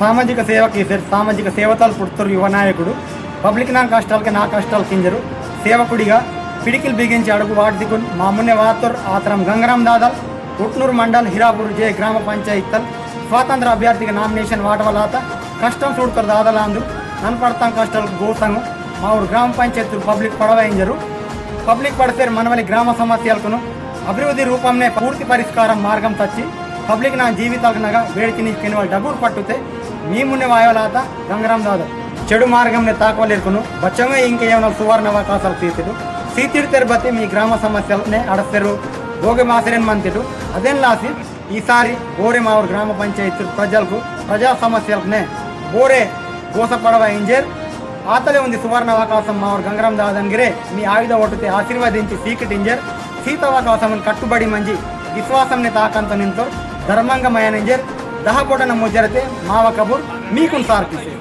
సామాజిక సేవకి సే- సామాజిక సేవతలు పుడుతురు యువ నాయకుడు పబ్లిక్ నా కష్టాలకి నా కష్టాలు కింజరు. సేవకుడిగా పిడికిలు బిగించి అడుగు వాటి మా మున్నె వాతూర్ ఆతరం గంగరామ్ దాదల్ ఉట్నూరు మండల్ హిరాపూర్ జే గ్రామ పంచాయతల్ స్వాతంత్ర అభ్యర్థిగా నామినేషన్ వాటవలాత కష్టం చూడుతారు దాదలాందు నన్పడతాం కష్టాలకు గోతంగు మా ఊరు గ్రామ పంచాయతీ పబ్లిక్ పడవైంజరు పబ్లిక్ పడితే మనవలి గ్రామ సమస్యలకును అభివృద్ధి రూపంనే పూర్తి పరిష్కారం మార్గం తచ్చి పబ్లిక్ నా జీవితాలకు నగా వేడికి నీకు వాళ్ళు డబ్బులు పట్టుతే మీ మున్నె వాయవలాత గంగరాం చెడు మార్గంని తాకవలేరుకును. బచ్చమే ఇంకేమైనా సువర్ణ అవకాశాలు తీర్చుడు సీతిడి తెరబతి మీ గ్రామ సమస్యలనే అడస్తారు భోగి మాసరేన్ మంతిడు అదేం లాసి ఈసారి బోరే మా గ్రామ పంచాయతీ ప్రజలకు ప్రజా సమస్యలకునే బోరే గోసపడవ ఇంజర్. ఆతలే ఉంది సువర్ణ అవకాశం మా ఊరు గంగరం దాదంగిరే. మీ ఆయుధ ఒట్టుతే ఆశీర్వదించి సీక్రెట్ ఇంజర్. సీతవకాశం కట్టుబడి మంచి విశ్వాసంని తాకంత నింతో ధర్మంగమయ ఇంజర్ దహపోటన ముజరతే మావ కబూర్ మీకు సార్పిసే